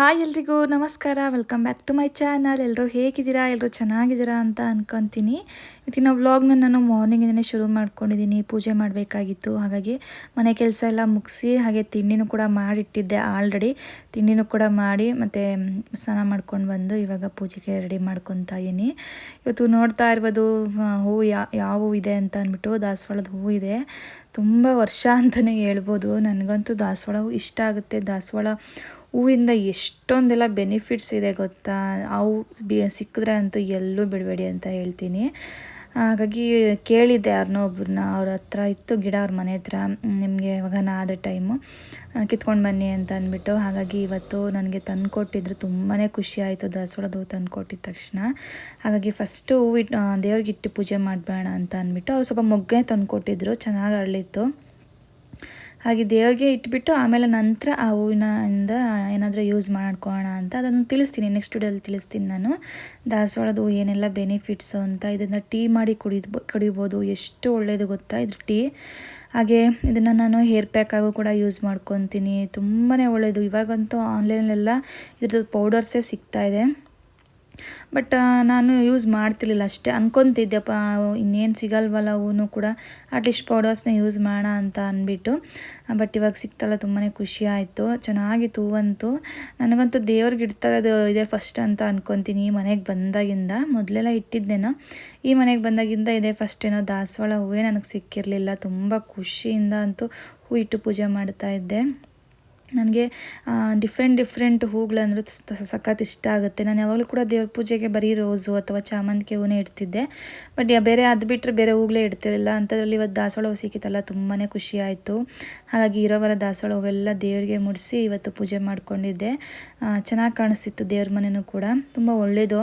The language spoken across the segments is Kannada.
ಹಾಯ್ ಎಲ್ರಿಗೂ ನಮಸ್ಕಾರ. Welcome back to my channel ಎಲ್ಲರೂ ಹೇಗಿದ್ದೀರಾ? ಎಲ್ಲರೂ ಚೆನ್ನಾಗಿದ್ದೀರಾ ಅಂತ ಅನ್ಕೊತೀನಿ. ಇವತ್ತಿನ ವ್ಲಾಗ್ನ ನಾನು ಮಾರ್ನಿಂಗಿಂದನೇ ಶುರು ಮಾಡ್ಕೊಂಡಿದ್ದೀನಿ. ಪೂಜೆ ಮಾಡಬೇಕಾಗಿತ್ತು. ಹಾಗಾಗಿ ಮನೆ ಕೆಲಸ ಎಲ್ಲ ಮುಗಿಸಿ, ಹಾಗೆ ತಿಂಡಿನೂ ಕೂಡ ಮಾಡಿಟ್ಟಿದ್ದೆ ಆಲ್ರೆಡಿ ತಿಂಡಿನೂ ಕೂಡ ಮಾಡಿ, ಮತ್ತು ಸ್ನಾನ ಮಾಡ್ಕೊಂಡು ಬಂದು ಇವಾಗ ಪೂಜೆಗೆ ರೆಡಿ ಮಾಡ್ಕೊತಾ ಇದ್ದೀನಿ. ಇವತ್ತು ನೋಡ್ತಾ ಇರ್ಬೋದು ಹೂವು ಯಾ, ಯಾವ ಹೂವು ಇದೆ ಅಂತ ಅಂದ್ಬಿಟ್ಟು ದಾಸವಾಳದ ಹೂವು ಇದೆ. ತುಂಬ ವರ್ಷ ಅಂತಲೇ ಹೇಳ್ಬೋದು. ನನಗಂತೂ ದಾಸವಾಳ ಹೂವು ಇಷ್ಟ ಆಗುತ್ತೆ. ದಾಸವಾಳ ಹೂವಿಂದ ಎಷ್ಟೊಂದೆಲ್ಲ ಬೆನಿಫಿಟ್ಸ್ ಇದೆ ಗೊತ್ತಾ? ಅವು ಬಿ, ಸಿಕ್ಕಿದ್ರೆ ಅಂತೂ ಎಲ್ಲೂ ಬಿಡಬೇಡಿ ಅಂತ ಹೇಳ್ತೀನಿ. ಹಾಗಾಗಿ ಕೇಳಿದ್ದೆ ಯಾರನ್ನೋ ಒಬ್ರನ್ನ, ಅವ್ರ ಹತ್ರ ಇತ್ತು ಗಿಡ ಅವ್ರ ಮನೆ ಹತ್ರ. ನಿಮಗೆ ಇವಾಗ ಆದ ಟೈಮು ಕಿತ್ಕೊಂಡು ಬನ್ನಿ ಅಂತ ಅಂದ್ಬಿಟ್ಟು. ಹಾಗಾಗಿ ಇವತ್ತು ನನಗೆ ತಂದು ಕೊಟ್ಟಿದ್ರು ತುಂಬಾ ಖುಷಿ ಆಯಿತು. ದಾಸವಾಳದ ಹೂವು ತಂದು ಕೊಟ್ಟಿದ್ದ ತಕ್ಷಣ. ಹಾಗಾಗಿ ಫಸ್ಟು ಹೂವಿಟ್ಟು ದೇವ್ರಿಗೆ ಇಟ್ಟು ಪೂಜೆ ಮಾಡಬೇಡ ಅಂತ ಅಂದ್ಬಿಟ್ಟು ಅವ್ರು ಸ್ವಲ್ಪ ಮೊಗ್ಗೆ ತಂದು ಕೊಟ್ಟಿದ್ರು ಚೆನ್ನಾಗಿ ಅರಳಿತ್ತು. ಹಾಗೆ ದೇವ್ರಿಗೆ ಇಟ್ಬಿಟ್ಟು ಆಮೇಲೆ ನಂತರ ಆ ಹೂವಿನ ಇಂದ ಏನಾದರೂ ಯೂಸ್ ಮಾಡ್ಕೊಳ್ಳೋಣ ಅಂತ ಅದನ್ನು ತಿಳಿಸ್ತೀನಿ. ನೆಕ್ಸ್ಟ್ ವಿಡಿಯೋದಲ್ಲಿ ತಿಳಿಸ್ತೀನಿ ನಾನು. ದಾಸವಾಳದ ಹೂವು ಏನೆಲ್ಲ ಬೆನಿಫಿಟ್ಸು ಅಂತ ಇದನ್ನು ಟೀ ಮಾಡಿ ಕುಡಿಬೋ ಕುಡಿಬೋದು. ಎಷ್ಟು ಒಳ್ಳೆಯದು ಗೊತ್ತಾ ಇದ್ರ ಟೀ ಹಾಗೆ ಇದನ್ನು ನಾನು ಹೇರ್ ಪ್ಯಾಕಾಗೂ ಕೂಡ ಯೂಸ್ ಮಾಡ್ಕೊತೀನಿ. ತುಂಬಾ ಒಳ್ಳೆಯದು ಇವಾಗಂತೂ ಆನ್ಲೈನಲ್ಲೆಲ್ಲ ಇದ್ರದ್ದು ಪೌಡರ್ಸೇ ಸಿಗ್ತಾಯಿದೆ ಬಟ್ ನಾನು ಯೂಸ್ ಮಾಡ್ತಿರ್ಲಿಲ್ಲ ಅಷ್ಟೇ. ಅನ್ಕೊತಿದ್ದೆಪ್ಪ ಇನ್ನೇನು ಸಿಗಲ್ವಲ್ಲ ಹೂನು ಕೂಡ. ಅಟ್ಲೀಸ್ಟ್ ಪೌಡರ್ಸ್ನ ಯೂಸ್ ಮಾಡೋಣ ಅಂತ ಅಂದ್ಬಿಟ್ಟು ಬಟ್ ಇವಾಗ ಸಿಕ್ತಲ್ಲ ತುಂಬಾ ಖುಷಿ ಆಯಿತು. ಚೆನ್ನಾಗಿತ್ತು, ಹೂವಂತೂ. ನನಗಂತೂ ದೇವ್ರಿಗೆ ಇಡ್ತಾರದು ಇದೆ ಫಸ್ಟ್ ಅಂತ ಅಂದ್ಕೊತೀನಿ ಈ ಮನೆಗೆ ಬಂದಾಗಿಂದ. ಮೊದಲೆಲ್ಲ ಇಟ್ಟಿದ್ದೇನೋ. ಈ ಮನೆಗೆ ಬಂದಾಗಿಂದ ಇದೆ ಫಸ್ಟ್ ಏನೋ ದಾಸವಾಳ ಹೂವೇ ನನಗೆ ಸಿಕ್ಕಿರಲಿಲ್ಲ. ತುಂಬ ಖುಷಿಯಿಂದ ಅಂತೂ ಹೂ ಇಟ್ಟು ಪೂಜೆ ಮಾಡ್ತಾ ಇದ್ದೆ. ನನಗೆ ಡಿಫ್ರೆಂಟ್ ಡಿಫ್ರೆಂಟ್ ಹೂಗಳಂದ್ರೆ ಸಖತ್ ಇಷ್ಟ ಆಗುತ್ತೆ. ನಾನು ಯಾವಾಗಲೂ ಕೂಡ ದೇವ್ರ ಪೂಜೆಗೆ ಬರೀ ರೋಸು ಅಥವಾ ಚಾಮಂತಿಗೆ ಹೂವೇ ಇಡ್ತಿದ್ದೆ. ಬಟ್ ಬೇರೆ ಅದು ಬಿಟ್ಟರೆ ಬೇರೆ ಹೂಗಳೇ ಇಡ್ತಿರಲಿಲ್ಲ. ಅಂಥದ್ರಲ್ಲಿ ಇವತ್ತು ದಾಸವಾಳ ಹೂ ಸಿಕ್ಕಿತ್ತಲ್ಲ ತುಂಬಾ ಖುಷಿ ಆಯಿತು. ಹಾಗಾಗಿ ಇರೋವರ ದಾಸವಾಳ ಹೂವೆಲ್ಲ ದೇವರಿಗೆ ಮುಡಿಸಿ ಇವತ್ತು ಪೂಜೆ ಮಾಡಿಕೊಂಡಿದ್ದೆ. ಚೆನ್ನಾಗಿ ಕಾಣಿಸ್ತಿತ್ತು ದೇವ್ರ ಮನೆಯೂ ಕೂಡ. ತುಂಬ ಒಳ್ಳೆಯದು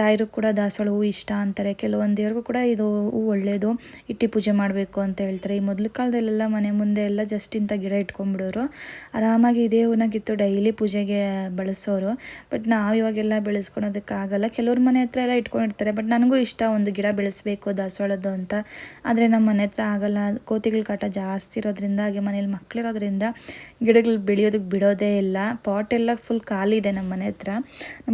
ರಾಯರು ಕೂಡ ದಾಸವಾಳ ಹೂ ಇಷ್ಟ ಅಂತಾರೆ. ಕೆಲವೊಂದು ದೇವ್ರಿಗೂ ಕೂಡ ಇದು ಹೂ ಒಳ್ಳೆಯದು ಇಟ್ಟು ಪೂಜೆ ಮಾಡಬೇಕು ಅಂತ ಹೇಳ್ತಾರೆ. ಈ ಮೊದಲು ಕಾಲದಲ್ಲೆಲ್ಲ ಮನೆ ಮುಂದೆ ಎಲ್ಲ ಜಸ್ಟ್ ಇಂಥ ಗಿಡ ಇಟ್ಕೊಂಡ್ಬಿಡೋರು. ಆರಾಮಾಗಿ ಇದೇ ಹೂವನ್ನ ಕಿತ್ತು ಡೈಲಿ ಪೂಜೆಗೆ ಬಳಸೋರು. ಬಟ್ ನಾವು ಇವಾಗೆಲ್ಲ ಬೆಳೆಸ್ಕೊಳೋದಕ್ಕಾಗಲ್ಲ. ಕೆಲವ್ರ ಮನೆ ಹತ್ರ ಎಲ್ಲ ಇಟ್ಕೊಂಡಿರ್ತಾರೆ. ಬಟ್ ನನಗೂ ಇಷ್ಟ ಒಂದು ಗಿಡ ಬೆಳೆಸಬೇಕು ದಾಸವಾಳದ್ದು ಅಂತ. ಆದರೆ ನಮ್ಮ ಮನೆ ಹತ್ರ ಆಗಲ್ಲ. ಕೋತಿಗಳ ಕಾಟ ಜಾಸ್ತಿ ಇರೋದ್ರಿಂದ, ಹಾಗೆ ಮನೇಲಿ ಮಕ್ಕಳಿರೋದ್ರಿಂದ ಗಿಡಗಳು ಬೆಳೆಯೋದಕ್ಕೆ ಬಿಡೋದೇ ಇಲ್ಲ. ಪಾಟ್ ಎಲ್ಲ ಫುಲ್ ಖಾಲಿ ಇದೆ ನಮ್ಮ ಮನೆ ಹತ್ರ.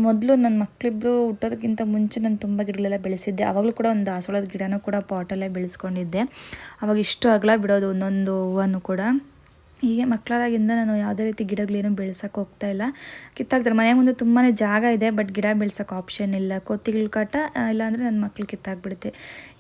ಮೊದಲು ನನ್ನ ಮಕ್ಕಳಿಬ್ಬರು ಹುಟ್ಟೋದಕ್ಕಿಂತ ಮುಂಚೆ ನಾನು ತುಂಬ ಗಿಡಗಳೆಲ್ಲ ಬೆಳೆಸಿದ್ದೆ. ಆವಾಗಲೂ ಕೂಡ ಒಂದು ದಾಸವಾಳದ ಗಿಡನೂ ಕೂಡ ಪಾಟಲ್ಲೇ ಬೆಳೆಸ್ಕೊಂಡಿದ್ದೆ. ಅವಾಗ ಇಷ್ಟು ಅಗಲ ಬಿಡೋದು ಒಂದೊಂದು ಹೂವನ್ನು ಕೂಡ. ಹೀಗೆ ಮಕ್ಕಳಾದಾಗಿಂದ ನಾನು ಯಾವುದೇ ರೀತಿ ಗಿಡಗಳೇನು ಬೆಳ್ಸೋಕೆ ಹೋಗ್ತಾ ಇಲ್ಲ. ಕಿತ್ತಾಕ್ತಾರೆ. ಮನೆ ಮುಂದೆ ತುಂಬಾ ಜಾಗ ಇದೆ, ಬಟ್ ಗಿಡ ಬೆಳ್ಸೋಕೆ ಆಪ್ಷನ್ ಇಲ್ಲ. ಕೊತ್ತಿಗಳ ಕಾಟ ಇಲ್ಲಾಂದರೆ ನನ್ನ ಮಕ್ಳು ಕಿತ್ತಾಕ್ಬಿಡುತ್ತೆ.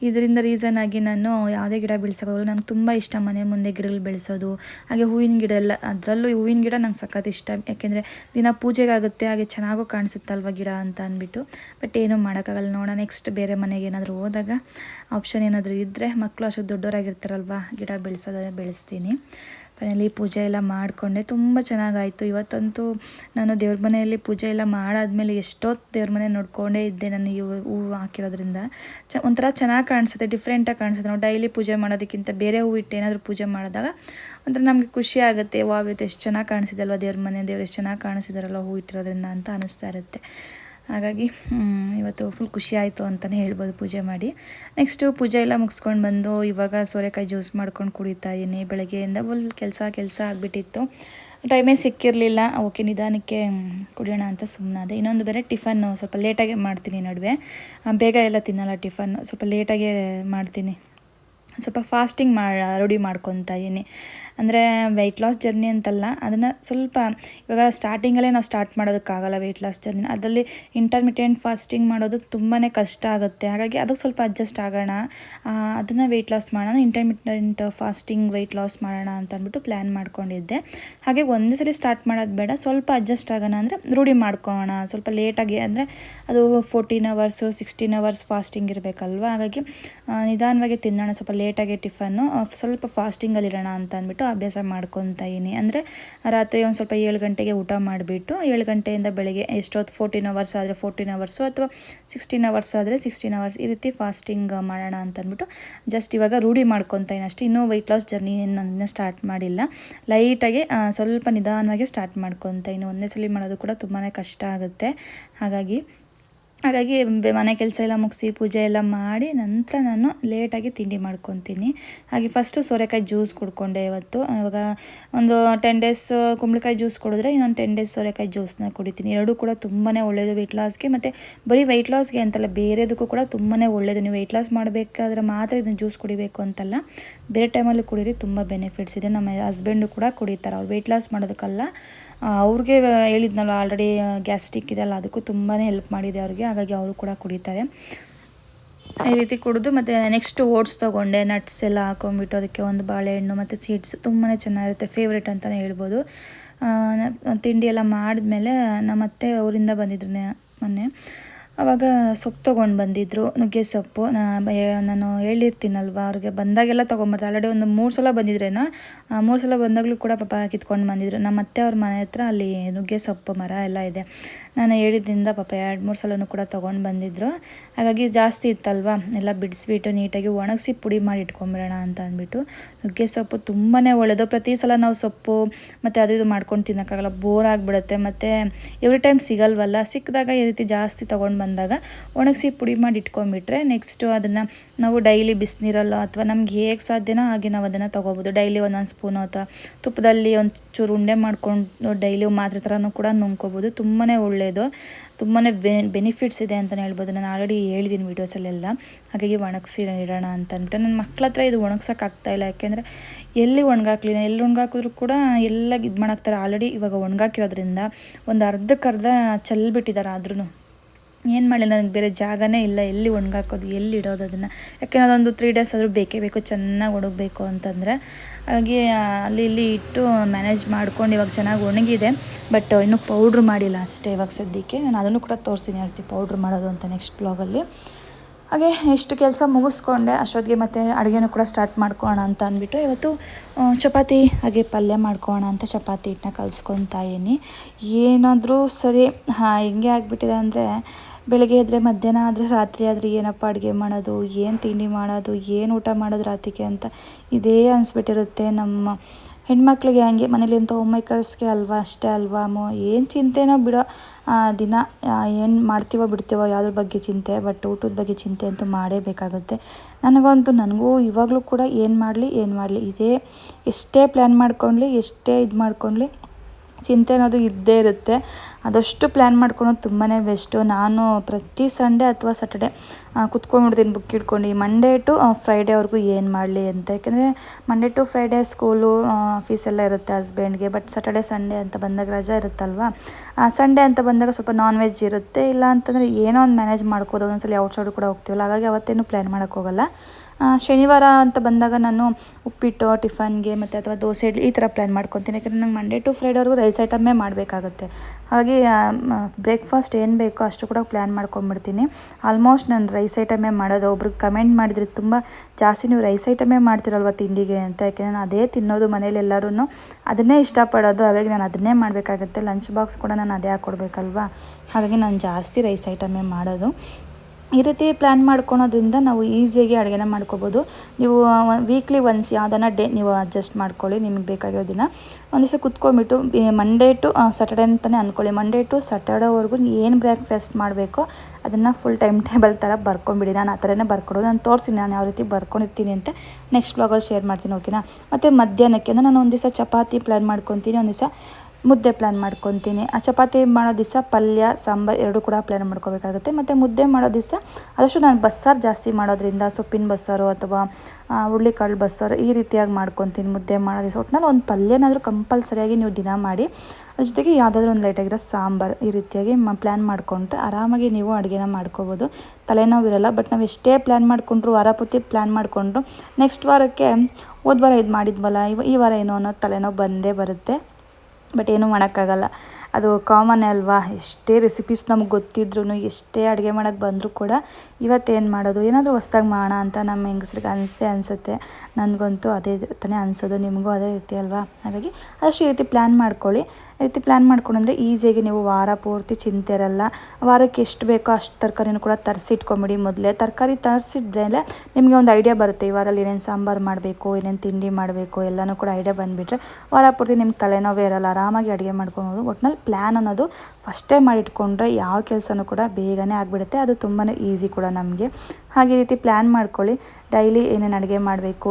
ಇದರಿಂದ ರೀಸನ್ ಆಗಿ ನಾನು ಯಾವುದೇ ಗಿಡ ಬೆಳ್ಸೋಕೆ ನನಗೆ ತುಂಬ ಇಷ್ಟ ಮನೆ ಮುಂದೆ ಗಿಡಗಳು ಬೆಳೆಸೋದು. ಹಾಗೆ ಹೂವಿನ ಗಿಡ ಎಲ್ಲ, ಅದರಲ್ಲೂ ಹೂವಿನ ಗಿಡ ನಂಗೆ ಸಖತ್ ಇಷ್ಟ. ಯಾಕೆಂದರೆ ದಿನ ಪೂಜೆಗಾಗುತ್ತೆ, ಹಾಗೆ ಚೆನ್ನಾಗೂ ಕಾಣಿಸುತ್ತಲ್ವ ಗಿಡ ಅಂತ ಅಂದ್ಬಿಟ್ಟು. ಬಟ್ ಏನೂ ಮಾಡೋಕ್ಕಾಗಲ್ಲ. ನೋಡೋಣ ನೆಕ್ಸ್ಟ್ ಬೇರೆ ಮನೆಗೆ ಏನಾದರೂ ಹೋದಾಗ ಆಪ್ಷನ್ ಏನಾದರೂ ಇದ್ದರೆ ಮಕ್ಕಳು ಅಷ್ಟು ದೊಡ್ಡವರಾಗಿರ್ತಾರಲ್ವ, ಗಿಡ ಬೆಳೆಸೋದಾದ್ರೆ ಬೆಳೆಸ್ತೀನಿ. ಫೈನಲಿ ಪೂಜೆ ಎಲ್ಲ ಮಾಡಿಕೊಂಡೆ. ತುಂಬ ಚೆನ್ನಾಗಾಯಿತು. ಇವತ್ತಂತೂ ನಾನು ದೇವ್ರ ಮನೆಯಲ್ಲಿ ಪೂಜೆ ಎಲ್ಲ ಮಾಡಾದಮೇಲೆ ಎಷ್ಟೊತ್ತು ದೇವ್ರ ಮನೆ ನೋಡ್ಕೊಂಡೇ ಇದ್ದೆ ನಾನು ಇವು ಹೂವು ಹಾಕಿರೋದ್ರಿಂದ. ಚ ಒಂಥರ ಚೆನ್ನಾಗಿ ಕಾಣಿಸುತ್ತೆ ಡಿಫ್ರೆಂಟಾಗಿ ಕಾಣಿಸುತ್ತೆ. ನಾವು ಡೈಲಿ ಪೂಜೆ ಮಾಡೋದಕ್ಕಿಂತ ಬೇರೆ ಹೂವು ಇಟ್ಟು ಏನಾದರೂ ಪೂಜೆ ಮಾಡಿದಾಗ ಒಂಥರ ನಮಗೆ ಖುಷಿ ಆಗುತ್ತೆ. ವಾವ್, ಇವತ್ತು ಎಷ್ಟು ಚೆನ್ನಾಗಿ ಕಾಣಿಸಿದೆ ಅಲ್ವಾ ದೇವ್ರ ಮನೆ, ದೇವ್ರು ಎಷ್ಟು ಚೆನ್ನಾಗಿ ಕಾಣಿಸಿದಾರಲ್ಲ ಹೂವು ಇಟ್ಟಿರೋದ್ರಿಂದ ಅಂತ ಅನಿಸ್ತಾ ಇರುತ್ತೆ. ಹಾಗಾಗಿ ಇವತ್ತು ಫುಲ್ ಖುಷಿ ಆಯಿತು ಅಂತಲೇ ಹೇಳ್ಬೋದು ಪೂಜೆ ಮಾಡಿ. ನೆಕ್ಸ್ಟು ಪೂಜೆ ಎಲ್ಲ ಮುಗಿಸ್ಕೊಂಡು ಬಂದು ಇವಾಗ ಸೋರೆಕಾಯಿ ಜ್ಯೂಸ್ ಮಾಡ್ಕೊಂಡು ಕುಡಿತಾ ಇದ್ದೀನಿ. ಬೆಳಗ್ಗೆಯಿಂದ ಫುಲ್ ಕೆಲಸ ಕೆಲಸ ಆಗಿಬಿಟ್ಟಿತ್ತು. ಟೈಮೇ ಸಿಕ್ಕಿರಲಿಲ್ಲ. ಓಕೆ, ನಿಧಾನಕ್ಕೆ ಕುಡಿಯೋಣ ಅಂತ ಸುಮ್ಮನಾದೆ ಇನ್ನೊಂದು ಬೇರೆ ಟಿಫನ್ನು ಸ್ವಲ್ಪ ಲೇಟಾಗೆ ಮಾಡ್ತೀನಿ ನಡುವೆ. ಬೇಗ ಎಲ್ಲ ತಿನ್ನಲ್ಲ ಟಿಫನ್ನು ಸ್ವಲ್ಪ ಲೇಟಾಗೆ ಮಾಡ್ತೀನಿ. ಸ್ವಲ್ಪ ಫಾಸ್ಟಿಂಗ್ ಮಾಡಿ ರೂಢಿ ಮಾಡ್ಕೊತಾ ಇದ್ದೀನಿ ಅಂದರೆ ವೆಯ್ಟ್ ಲಾಸ್ ಜರ್ನಿ ಅಂತಲ್ಲ, ಅದನ್ನು ಸ್ವಲ್ಪ ಇವಾಗ ಸ್ಟಾರ್ಟಿಂಗಲ್ಲೇ ನಾವು ಸ್ಟಾರ್ಟ್ ಮಾಡೋದಕ್ಕಾಗಲ್ಲ ವೆಯ್ಟ್ ಲಾಸ್ ಜರ್ನಿ ಅದರಲ್ಲಿ ಇಂಟರ್ಮಿಟೆಂಟ್ ಫಾಸ್ಟಿಂಗ್ ಮಾಡೋದು ತುಂಬಾ ಕಷ್ಟ ಆಗುತ್ತೆ. ಹಾಗಾಗಿ ಅದಕ್ಕೆ ಸ್ವಲ್ಪ ಅಡ್ಜಸ್ಟ್ ಆಗೋಣ. ಅದನ್ನು ವೆಯ್ಟ್ ಲಾಸ್ ಮಾಡೋಣ ಇಂಟರ್ಮಿಟೆಂಟ್ ಫಾಸ್ಟಿಂಗ್ ವೆಯ್ಟ್ ಲಾಸ್ ಮಾಡೋಣ ಅಂತ ಅಂದ್ಬಿಟ್ಟು ಪ್ಲ್ಯಾನ್ ಮಾಡ್ಕೊಂಡಿದ್ದೆ. ಹಾಗೆ ಒಂದೇ ಸಲ ಸ್ಟಾರ್ಟ್ ಮಾಡೋದು ಬೇಡ, ಸ್ವಲ್ಪ ಅಡ್ಜಸ್ಟ್ ಆಗೋಣ ಅಂದರೆ ರೂಢಿ ಮಾಡ್ಕೋಣ. ಸ್ವಲ್ಪ ಲೇಟಾಗಿ ಅಂದರೆ ಅದು fourteen hours sixteen hours fasting ಇರಬೇಕಲ್ವ? ಹಾಗಾಗಿ ನಿಧಾನವಾಗಿ ತಿನ್ನೋಣ, ಸ್ವಲ್ಪ ಲೇಟಾಗಿ ಟಿಫನ್ನು ಸ್ವಲ್ಪ ಫಾಸ್ಟಿಂಗಲ್ಲಿರೋಣ ಅಂತ ಅಂದ್ಬಿಟ್ಟು ಅಭ್ಯಾಸ ಮಾಡ್ಕೊತಾ ಅಂದರೆ ರಾತ್ರಿ ಒಂದು ಸ್ವಲ್ಪ ಏಳು ಗಂಟೆಗೆ ಊಟ ಮಾಡಿಬಿಟ್ಟು, ಏಳು ಗಂಟೆಯಿಂದ ಬೆಳಗ್ಗೆ ಎಷ್ಟೊತ್ತು ಫೋರ್ಟೀನ್ ಅವರ್ಸ್ ಆದರೆ ಫೋರ್ಟೀನ್ ಅವರ್ಸು ಅಥವಾ ಸಿಕ್ಸ್ಟೀನ್ ಅವರ್ಸ್ ಆದರೆ ಸಿಕ್ಸ್ಟೀನ್ ಅವರ್ಸ್ ಈ ರೀತಿ ಫಾಸ್ಟಿಂಗ್ ಮಾಡೋಣ ಅಂತ ಅಂದ್ಬಿಟ್ಟು ಜಸ್ಟ್ ಇವಾಗ ರೂಢಿ ಮಾಡ್ಕೊತಾ ಇದ್ದೀನಿ ಅಷ್ಟೇ. ಇನ್ನೂ ವೆಯ್ಟ್ ಲಾಸ್ ಜರ್ನಿ ನನ್ನ ಸ್ಟಾರ್ಟ್ ಮಾಡಿಲ್ಲ. ಲೈಟಾಗಿ ಸ್ವಲ್ಪ ನಿಧಾನವಾಗಿ ಸ್ಟಾರ್ಟ್ ಮಾಡ್ಕೊತಾಯಿನಿ ಇನ್ನು ಒಂದೇ ಸಲ ಮಾಡೋದು ಕೂಡ ತುಂಬಾ ಕಷ್ಟ ಆಗುತ್ತೆ. ಹಾಗಾಗಿ ಹಾಗಾಗಿ ಮನೆ ಕೆಲಸ ಎಲ್ಲ ಮುಗಿಸಿ ಪೂಜೆ ಎಲ್ಲ ಮಾಡಿ ನಂತರ ನಾನು ಲೇಟಾಗಿ ತಿಂಡಿ ಮಾಡ್ಕೊತೀನಿ. ಹಾಗೆ ಫಸ್ಟು ಸೋರೆಕಾಯಿ ಜ್ಯೂಸ್ ಕುಡ್ಕೊಂಡೆ ಇವತ್ತು. ಇವಾಗ ಒಂದು ಟೆನ್ ಡೇಸ್ ಕುಂಬಳಕಾಯಿ ಜ್ಯೂಸ್ ಕುಡಿದ್ರೆ ಇನ್ನೊಂದು ಟೆನ್ ಡೇಸ್ ಸೋರೆಕಾಯಿ ಜ್ಯೂಸ್ನ ಕುಡಿತೀನಿ. ಎರಡೂ ಕೂಡ ತುಂಬಾ ಒಳ್ಳೆಯದು ವೆಯ್ಟ್ ಲಾಸ್ಗೆ ಮತ್ತು ಬರೀ ವೆಯ್ಟ್ ಲಾಸ್ಗೆ ಅಂತಲ್ಲ, ಬೇರೆದಕ್ಕೂ ಕೂಡ ತುಂಬಾ ಒಳ್ಳೆಯದು ನೀವು ವೆಯ್ಟ್ ಲಾಸ್ ಮಾಡಬೇಕಾದ್ರೆ ಮಾತ್ರ ಇದನ್ನು ಜ್ಯೂಸ್ ಕುಡಿಬೇಕು ಅಂತಲ್ಲ. ಬೇರೆ ಟೈಮಲ್ಲಿ ಕುಡೀರಿ, ತುಂಬ ಬೆನಿಫಿಟ್ಸ್ ಇದೆ. ನಮ್ಮ ಹಸ್ಬೆಂಡು ಕೂಡ ಕುಡಿತಾರೆ. ಅವ್ರು ವೆಯ್ಟ್ ಲಾಸ್ ಮಾಡೋದಕ್ಕಲ್ಲ. ಅವ್ರಿಗೆ ಹೇಳಿದ್ನಲ್ಲ ಆಲ್ರೆಡಿ ಗ್ಯಾಸ್ಟ್ರಿಕ್ ಇದೆಲ್ಲ ಅದಕ್ಕೂ ತುಂಬಾ ಹೆಲ್ಪ್ ಮಾಡಿದೆ ಅವ್ರಿಗೆ, ಹಾಗಾಗಿ ಅವರು ಕೂಡ ಕುಡಿತಾರೆ. ಈ ರೀತಿ ಕುಡಿದು ಮತ್ತು ನೆಕ್ಸ್ಟ್ ಓಟ್ಸ್ ತೊಗೊಂಡೆ ನಟ್ಸ್ ಎಲ್ಲ ಹಾಕೊಂಡ್ಬಿಟ್ಟು ಅದಕ್ಕೆ ಒಂದು ಬಾಳೆಹಣ್ಣು ಮತ್ತು ಸೀಡ್ಸ್ ತುಂಬಾ ಚೆನ್ನಾಗಿರುತ್ತೆ ಫೇವ್ರೇಟ್ ಅಂತಲೇ ಹೇಳ್ಬೋದು. ತಿಂಡಿ ಎಲ್ಲ ಮಾಡಿದ್ಮೇಲೆ ನಮ್ಮತ್ತೆ ಅವರಿಂದ ಬಂದಿದ್ರು ಮೊನ್ನೆ. ಆವಾಗ ಸೊಪ್ಪು ತೊಗೊಂಡು ಬಂದಿದ್ದರು ನುಗ್ಗೆ ಸೊಪ್ಪು. ನಾನು ಹೇಳಿರ್ತೀನಲ್ವ, ಅವ್ರಿಗೆ ಬಂದಾಗೆಲ್ಲ ತೊಗೊಂಬರ್ತಾರೆ. ಆಲ್ರೆಡಿ ಒಂದು ಮೂರು ಸಲ ಬಂದಿದ್ರೇನ ಮೂರು ಸಲ ಬಂದಾಗಲೂ ಕೂಡ ಪಾಪ ಕಿತ್ಕೊಂಡು ಬಂದಿದ್ರು. ನಮ್ಮ ಅತ್ತೆ ಅವ್ರ ಮನೆ ಹತ್ರ ಅಲ್ಲಿ ನುಗ್ಗೆ ಸೊಪ್ಪು ಮರ ಎಲ್ಲ ಇದೆ. ನಾನು ಹೇಳಿದ್ದಿಂದ ಪಾಪ ಎರಡು ಮೂರು ಸಲನೂ ಕೂಡ ತೊಗೊಂಡು ಬಂದಿದ್ದರು ಹಾಗಾಗಿ ಜಾಸ್ತಿ ಇತ್ತಲ್ವ, ಎಲ್ಲ ಬಿಡಿಸ್ಬಿಟ್ಟು ನೀಟಾಗಿ ಒಣಗಿಸಿ ಪುಡಿ ಮಾಡಿ ಇಟ್ಕೊಂಬಿಡೋಣ ಅಂತ ಅಂದ್ಬಿಟ್ಟು ನುಗ್ಗೆ ಸೊಪ್ಪು ತುಂಬಾ ಒಳ್ಳೆಯದು ಪ್ರತಿ ಸಲ ನಾವು ಸೊಪ್ಪು ಮತ್ತು ಅದು ಇದು ಮಾಡ್ಕೊಂಡು ತಿನ್ನೋಕ್ಕಾಗಲ್ಲ, ಬೋರ್ ಆಗಿಬಿಡುತ್ತೆ. ಮತ್ತು ಎವ್ರಿ ಟೈಮ್ ಸಿಗಲ್ವಲ್ಲ, ಸಿಕ್ಕಿದಾಗ ಈ ರೀತಿ ಜಾಸ್ತಿ ತೊಗೊಂಡು ಬಂದಾಗ ಒಣಗಿಸಿ ಪುಡಿ ಮಾಡಿ ಇಟ್ಕೊಂಬಿಟ್ರೆ ನೆಕ್ಸ್ಟು ಅದನ್ನು ನಾವು ಡೈಲಿ ಬಿಸಿನೀರಲ್ಲೋ ಅಥವಾ ನಮ್ಗೆ ಹೇಗೆ ಸಾಧ್ಯನೋ ಹಾಗೆ ನಾವು ಅದನ್ನು ತೊಗೋಬೋದು. ಡೈಲಿ ಒಂದೊಂದು ಸ್ಪೂನು ಅಥವಾ ತುಪ್ಪದಲ್ಲಿ ಒಂದು ಚೂರು ಉಂಡೆ ಮಾಡ್ಕೊಂಡು ಡೈಲಿ ಮಾತ್ರೆ ಥರನೂ ಕೂಡ ನುಂಗ್ಕೋಬೋದು. ತುಂಬಾ ಒಳ್ಳೆಯದು ತುಂಬಾ ಬೆನಿಫಿಟ್ಸ್ ಇದೆ ಅಂತಲೇ ಹೇಳ್ಬೋದು. ನಾನು ಆಲ್ರೆಡಿ ಹೇಳಿದ್ದೀನಿ ವೀಡಿಯೋಸಲ್ಲೆಲ್ಲ ಹಾಗಾಗಿ ಒಣಗಿಸಿ ಇಡೋಣ ಅಂತ ಅಂದ್ಬಿಟ್ಟು. ನನ್ನ ಮಕ್ಳ ಹತ್ರ ಇದು ಒಣಗ್ಸೋಕ್ಕಾಗ್ತಾಯಿಲ್ಲ ಯಾಕೆಂದರೆ ಎಲ್ಲಿ ಒಣಗಾಕ್ಲಿ ನಾನು ಎಲ್ಲಿ ಒಣಗಾಕಿದ್ರು ಕೂಡ ಎಲ್ಲ ಇದು ಮಾಡಾಕ್ತಾರೆ. ಆಲ್ರೆಡಿ ಇವಾಗ ಒಣಗಾಕಿರೋದ್ರಿಂದ ಒಂದು ಅರ್ಧಕ್ಕರ್ಧ ಚೆಲ್ಬಿಟ್ಟಿದ್ದಾರೆ ಆದ್ರೂ ಏನು ಮಾಡಲಿ? ನನಗೆ ಬೇರೆ ಜಾಗನೇ ಇಲ್ಲ. ಎಲ್ಲಿ ಒಣಗಾಕೋದು? ಎಲ್ಲಿ ಇಡೋದು ಅದನ್ನು? ಯಾಕೆಂದ್ರೆ ಅದೊಂದು ತ್ರೀ ಡೇಸ್ ಆದರೂ ಬೇಕೇ ಬೇಕು, ಚೆನ್ನಾಗಿ ಒಣಗಬೇಕು ಅಂತಂದರೆ. ಹಾಗೆ ಅಲ್ಲಿ ಇಲ್ಲಿ ಇಟ್ಟು ಮ್ಯಾನೇಜ್ ಮಾಡ್ಕೊಂಡು ಇವಾಗ ಚೆನ್ನಾಗಿ ಒಣಗಿದೆ. ಬಟ್ ಇನ್ನೂ ಪೌಡ್ರ್ ಮಾಡಿಲ್ಲ ಅಷ್ಟೇ ಇವಾಗ ಸದ್ಯಕ್ಕೆ. ನಾನು ಅದನ್ನು ಕೂಡ ತೋರಿಸ್ತೀನಿ ಹೇಳ್ತೀನಿ ಪೌಡ್ರ್ ಮಾಡೋದು ಅಂತ ನೆಕ್ಸ್ಟ್ ಬ್ಲಾಗಲ್ಲಿ ಹಾಗೆ ಎಷ್ಟು ಕೆಲಸ ಮುಗಿಸ್ಕೊಂಡೆ. ಅಷ್ಟೊತ್ತಿಗೆ ಮತ್ತೆ ಅಡುಗೆನೂ ಕೂಡ ಸ್ಟಾರ್ಟ್ ಮಾಡ್ಕೋಣ ಅಂತ ಅಂದ್ಬಿಟ್ಟು ಇವತ್ತು ಚಪಾತಿ, ಹಾಗೆ ಪಲ್ಯ ಮಾಡ್ಕೋಣ ಅಂತ ಚಪಾತಿ ಹಿಟ್ಟನ್ನ ಕಲಿಸ್ಕೊತಾ ಇದೀನಿ ಏನಾದರೂ ಸರಿ, ಹಾಂ, ಹೆಂಗೆ ಆಗಿಬಿಟ್ಟಿದೆ ಅಂದರೆ ಬೆಳಗ್ಗೆ ಎದ್ದರೆ ಮಧ್ಯಾಹ್ನ ಆದರೆ ರಾತ್ರಿ ಆದರೆ ಏನಪ್ಪ ಅಡುಗೆ ಮಾಡೋದು, ಏನು ತಿಂಡಿ ಮಾಡೋದು, ಏನು ಊಟ ಮಾಡೋದು ರಾತ್ರಿಗೆ ಅಂತ ಇದೇ ಅನಿಸ್ಬಿಟ್ಟಿರುತ್ತೆ ನಮ್ಮ ಹೆಣ್ಮಕ್ಳಿಗೆ ಹಂಗೆ ಮನೇಲಿ ಎಂಥ ಹೋಮ್ ಮೇಕರ್ಸ್ಗೆ ಅಲ್ವಾ, ಅಷ್ಟೇ ಅಲ್ವಾ ಮೋ, ಏನು ಚಿಂತೆನೋ ಬಿಡೋ ದಿನ ಏನು ಮಾಡ್ತೀವೋ ಬಿಡ್ತೀವೋ ಯಾವುದ್ರ ಬಗ್ಗೆ ಚಿಂತೆ ಬಟ್ ಊಟದ ಬಗ್ಗೆ ಚಿಂತೆ ಅಂತೂ ಮಾಡೇಬೇಕಾಗುತ್ತೆ ನನಗಂತೂ ನನಗೂ ಇವಾಗಲೂ ಕೂಡ ಏನು ಮಾಡಲಿ ಏನು ಮಾಡಲಿ, ಇದೇ ಎಷ್ಟೇ ಪ್ಲ್ಯಾನ್ ಮಾಡ್ಕೊಳ್ಳಿ ಎಷ್ಟೇ ಇದು ಮಾಡ್ಕೊಳ್ಳಿ ಚಿಂತೆ ಅನ್ನೋದು ಇದ್ದೇ ಇರುತ್ತೆ. ಅದಷ್ಟು ಪ್ಲ್ಯಾನ್ ಮಾಡ್ಕೊಳೋದು ತುಂಬಾ ಬೆಸ್ಟು ನಾನು ಪ್ರತಿ ಸಂಡೇ ಅಥವಾ ಸಾಟರ್ಡೆ ಕುತ್ಕೊಂಡ್ಬಿಡ್ತೀನಿ ಬುಕ್ ಇಟ್ಕೊಂಡು ಮಂಡೇ ಟು ಫ್ರೈಡೇವರೆಗೂ ಏನು ಮಾಡಲಿ ಅಂತ. ಯಾಕೆಂದರೆ Monday to Friday school office ಎಲ್ಲ ಇರುತ್ತೆ ಹಸ್ಬೆಂಡ್ಗೆ ಬಟ್ ಸಾಟರ್ಡೆ ಸಂಡೇ ಅಂತ ಬಂದಾಗ ರಜಾ ಇರುತ್ತಲ್ವಾ? ಸಂಡೇ ಅಂತ ಬಂದಾಗ ಸ್ವಲ್ಪ ನಾನ್ ವೆಜ್ ಇರುತ್ತೆ. ಇಲ್ಲ ಅಂತಂದರೆ ಏನೋ ಒಂದು ಮ್ಯಾನೇಜ್ ಮಾಡ್ಕೋದು ಒಂದೊಂದ್ಸಲ ಔಟ್ಸೈಡ್ ಕೂಡ ಹೋಗ್ತೀವಲ್ಲ. ಹಾಗಾಗಿ ಅವತ್ತೇನು ಪ್ಲ್ಯಾನ್ ಮಾಡೋಕ್ಕೋಗಲ್ಲ ಶನಿವಾರ ಅಂತ ಬಂದಾಗ ನಾನು ಉಪ್ಪಿಟ್ಟು, ಟಿಫನ್ಗೆ ಮತ್ತು ಅಥವಾ ದೋಸೆ ಇಡ್ಲಿ ಈ ಥರ ಪ್ಲ್ಯಾನ್ ಮಾಡ್ಕೊತೀನಿ. ಯಾಕಂದರೆ ನಂಗೆ ಮಂಡೇ ಟು ಫ್ರೈಡೆವರೆಗೂ ರೈಸ್ ಐಟಮ್ಮೇ ಮಾಡಬೇಕಾಗುತ್ತೆ. ಹಾಗಾಗಿ ಬ್ರೇಕ್ಫಾಸ್ಟ್ ಏನು ಬೇಕೋ ಅಷ್ಟು ಕೂಡ ಪ್ಲ್ಯಾನ್ ಮಾಡ್ಕೊಂಡ್ಬಿಡ್ತೀನಿ ಆಲ್ಮೋಸ್ಟ್ ನಾನು ರೈಸ್ ಐಟಮ್ಮೇ ಮಾಡೋದು. ಒಬ್ರಿಗೆ ಕಮೆಂಟ್ ಮಾಡಿದ್ರೆ ತುಂಬ ಜಾಸ್ತಿ ನೀವು ರೈಸ್ ಐಟಮ್ಮೇ ಮಾಡ್ತಿರಲ್ವ ತಿಂಡಿಗೆ ಅಂತ. ಯಾಕೆಂದರೆ ನಾನು ಅದೇ ತಿನ್ನೋದು ಮನೇಲಿ ಎಲ್ಲರೂ ಅದನ್ನೇ ಇಷ್ಟಪಡೋದು. ಹಾಗಾಗಿ ನಾನು ಅದನ್ನೇ ಮಾಡಬೇಕಾಗುತ್ತೆ. ಲಂಚ್ ಬಾಕ್ಸ್ ಕೂಡ ನಾನು ಅದೇ ಹಾಕ್ಕೊಡ್ಬೇಕಲ್ವಾ ಹಾಗಾಗಿ ನಾನು ಜಾಸ್ತಿ ರೈಸ್ ಐಟಮ್ಮೇ ಮಾಡೋದು. ಈ ರೀತಿ ಪ್ಲ್ಯಾನ್ ಮಾಡ್ಕೊಳೋದ್ರಿಂದ ನಾವು ಈಸಿಯಾಗಿ ಅಡುಗೆನ ಮಾಡ್ಕೋಬೋದು. ನೀವು ವೀಕ್ಲಿ ಒನ್ಸ್ ಯಾವ್ದಾನ ಡೇ ನೀವು ಅಡ್ಜಸ್ಟ್ ಮಾಡ್ಕೊಳ್ಳಿ, ನಿಮಗೆ ಬೇಕಾಗಿರೋ ದಿನ. ಒಂದು ದಿವಸ ಕುತ್ಕೊಂಡ್ಬಿಟ್ಟು ಮಂಡೇ ಟು ಸ್ಯಾಟರ್ಡೆ ಅಂತಲೇ ಅಂದ್ಕೊಳ್ಳಿ ಮಂಡೇ ಟು ಸ್ಯಾಟರ್ಡೇವರೆಗೂ ಏನು ಬ್ರೇಕ್ಫಾಸ್ಟ್ ಮಾಡಬೇಕೋ, ಅದನ್ನು ಫುಲ್ ಟೈಮ್ ಟೇಬಲ್ ಥರ ಬರ್ಕೊಂಬಿಡಿ. ನಾನು ಆ ಥರನೇ ಬರ್ಕೊಡೋದು. ನಾನು ತೋರಿಸಿ ನಾನು ಯಾವ ರೀತಿ ಬರ್ಕೊಂಡಿರ್ತೀನಿ ಅಂತ ನೆಕ್ಸ್ಟ್ ಬ್ಲಾಗಲ್ಲಿ ಶೇರ್ ಮಾಡ್ತೀನಿ ಓಕೆನಾ ಮತ್ತು ಮಧ್ಯಾಹ್ನಕ್ಕೆ ಅಂದರೆ ನಾನು ಒಂದು ದಿವಸ ಚಪಾತಿ ಪ್ಲ್ಯಾನ್ ಮಾಡ್ಕೊತೀನಿ, ಒಂದು ದಿವಸ ಮುದ್ದೆ ಪ್ಲ್ಯಾನ್ ಮಾಡ್ಕೊತೀನಿ. ಆ ಚಪಾತಿ ಮಾಡೋ ದಿವಸ ಪಲ್ಯ, ಸಾಂಬಾರು ಎರಡು ಕೂಡ ಪ್ಲ್ಯಾನ್ ಮಾಡ್ಕೋಬೇಕಾಗುತ್ತೆ. ಮತ್ತು ಮುದ್ದೆ ಮಾಡೋ ದಿವಸ ಆದಷ್ಟು ನಾನು ಬಸ್ಸಾರು ಜಾಸ್ತಿ ಮಾಡೋದ್ರಿಂದ ಸೊಪ್ಪಿನ ಬಸ್ಸಾರು ಅಥವಾ ಹುರುಳಿಕಾಳು ಬಸ್ಸಾರು ಈ ರೀತಿಯಾಗಿ ಮಾಡ್ಕೊತೀನಿ ಮುದ್ದೆ ಮಾಡೋ ದಿವಸ. ಒಟ್ಟಿನಲ್ಲಿ ಒಂದು ಪಲ್ಯನಾದರೂ ಕಂಪಲ್ಸರಿಯಾಗಿ ನೀವು ದಿನ ಮಾಡಿ, ಅದ್ರ ಜೊತೆಗೆ ಯಾವುದಾದ್ರೂ ಒಂದು ಲೈಟಾಗಿರೋ ಸಾಂಬಾರು ಈ ರೀತಿಯಾಗಿ ಮ ಪ್ಲ್ಯಾನ್ ಮಾಡಿಕೊಂಡ್ರೆ ಆರಾಮಾಗಿ ನೀವು ಅಡುಗೆನ ಮಾಡ್ಕೋಬೋದು. ತಲೆನೋವಿರಲ್ಲ ಬಟ್ ನಾವು ಎಷ್ಟೇ ಪ್ಲ್ಯಾನ್ ಮಾಡಿಕೊಂಡ್ರು, ವಾರ ಪೂರ್ತಿ ಪ್ಲ್ಯಾನ್ ಮಾಡಿಕೊಂಡ್ರು ನೆಕ್ಸ್ಟ್ ವಾರಕ್ಕೆ ಹೋದ ವಾರ ಇದು ಮಾಡಿದ್ವಲ್ಲ, ಇವ, ಈ ವಾರ ಏನೋ ಅನ್ನೋ ತಲೆನೋವು ಬಂದೇ ಬರುತ್ತೆ. ಬಟ್ ಏನೂ ಮಾಡೋಕ್ಕಾಗಲ್ಲ. ಅದು ಕಾಮನ್ ಅಲ್ವಾ? ಎಷ್ಟೇ ರೆಸಿಪೀಸ್ ನಮ್ಗೆ ಗೊತ್ತಿದ್ರು ಎಷ್ಟೇ ಅಡುಗೆ ಮಾಡೋಕ್ಕೆ ಬಂದರೂ ಕೂಡ ಇವತ್ತೇನು ಮಾಡೋದು? ಏನಾದರೂ ಹೊಸ್ದಾಗಿ ಮಾಡೋಣ ಅಂತ ನಮ್ಮ ಹೆಂಗಸ್ರಿಗೆ ಅನಿಸೇ ಅನಿಸುತ್ತೆ. ನನಗಂತೂ ಅದೇ ಥರ ಅನಿಸೋದು, ನಿಮಗೂ ಅದೇ ರೀತಿ ಅಲ್ವಾ? ಹಾಗಾಗಿ ಅದಷ್ಟು ಈ ರೀತಿ ಪ್ಲ್ಯಾನ್ ಮಾಡ್ಕೊಳ್ಳಿ. ರೀತಿ ಪ್ಲ್ಯಾನ್ ಮಾಡ್ಕೊಂಡ್ರೆ ಈಸಿಯಾಗಿ ನೀವು ವಾರ ಪೂರ್ತಿ ಚಿಂತೆ ಇರಲ್ಲ. ವಾರಕ್ಕೆ ಎಷ್ಟು ಬೇಕೋ ಅಷ್ಟು ತರಕಾರಿನೂ ಕೂಡ ತರಿಸಿಟ್ಕೊಂಬಿಡಿ ಮೊದಲೇ. ತರಕಾರಿ ತರಿಸಿದ್ಮೇಲೆ ನಿಮಗೆ ಒಂದು ಐಡಿಯಾ ಬರುತ್ತೆ. ಈ ವಾರಲ್ಲಿ ಏನೇನು ಸಾಂಬಾರು ಮಾಡಬೇಕು, ಏನೇನು ತಿಂಡಿ ಮಾಡಬೇಕು, ಎಲ್ಲನೂ ಕೂಡ ಐಡಿಯಾ ಬಂದುಬಿಟ್ರೆ ವಾರ ಪೂರ್ತಿ ನಿಮ್ಗೆ ತಲೆನೋವೇ ಇರಲ್ಲ. ಆರಾಮಾಗಿ ಅಡುಗೆ ಮಾಡ್ಕೊಬೋದು. ಒಟ್ನಲ್ಲಿ ಪ್ಲ್ಯಾನ್ ಅನ್ನೋದು ಫಸ್ಟೇ ಮಾಡಿಟ್ಕೊಂಡ್ರೆ ಯಾವ ಕೆಲಸನೂ ಕೂಡ ಬೇಗನೆ ಆಗಿಬಿಡುತ್ತೆ. ಅದು ತುಂಬಾ ಈಸಿ ಕೂಡ ನಮಗೆ. ಹಾಗೆ ರೀತಿ ಪ್ಲ್ಯಾನ್ ಮಾಡ್ಕೊಳ್ಳಿ. ಡೈಲಿ ಏನೇನು ಅಡುಗೆ ಮಾಡಬೇಕು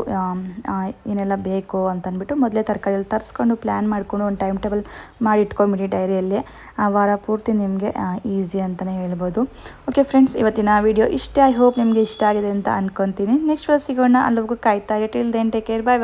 ಏನೆಲ್ಲ ಬೇಕು ಅಂತಂದ್ಬಿಟ್ಟು ಮೊದಲೇ ತರಕಾರಿಯಲ್ಲಿ ತರಿಸ್ಕೊಂಡು ಪ್ಲ್ಯಾನ್ ಮಾಡಿಕೊಂಡು ಒಂದು ಟೈಮ್ ಟೇಬಲ್ ಮಾಡಿ ಇಟ್ಕೊಂಬಿಡಿ ಡೈರಿಯಲ್ಲಿ ಆ, ವಾರ ಪೂರ್ತಿ ನಿಮಗೆ ಈಸಿ ಅಂತಲೇ ಹೇಳ್ಬೋದು. ಓಕೆ ಫ್ರೆಂಡ್ಸ್ ಇವತ್ತಿನ ವಿಡಿಯೋ ಇಷ್ಟೇ. ಐ ಹೋಪ್ ನಿಮಗೆ ಇಷ್ಟ ಆಗಿದೆ ಅಂತ ಅನ್ಕೊತೀನಿ. ನೆಕ್ಸ್ಟ್ ಸಿಗೋಣ. ಅಲ್ಲಿಗೂ ಕಾಯ್ತಾ ಇರಿ. Till then take care bye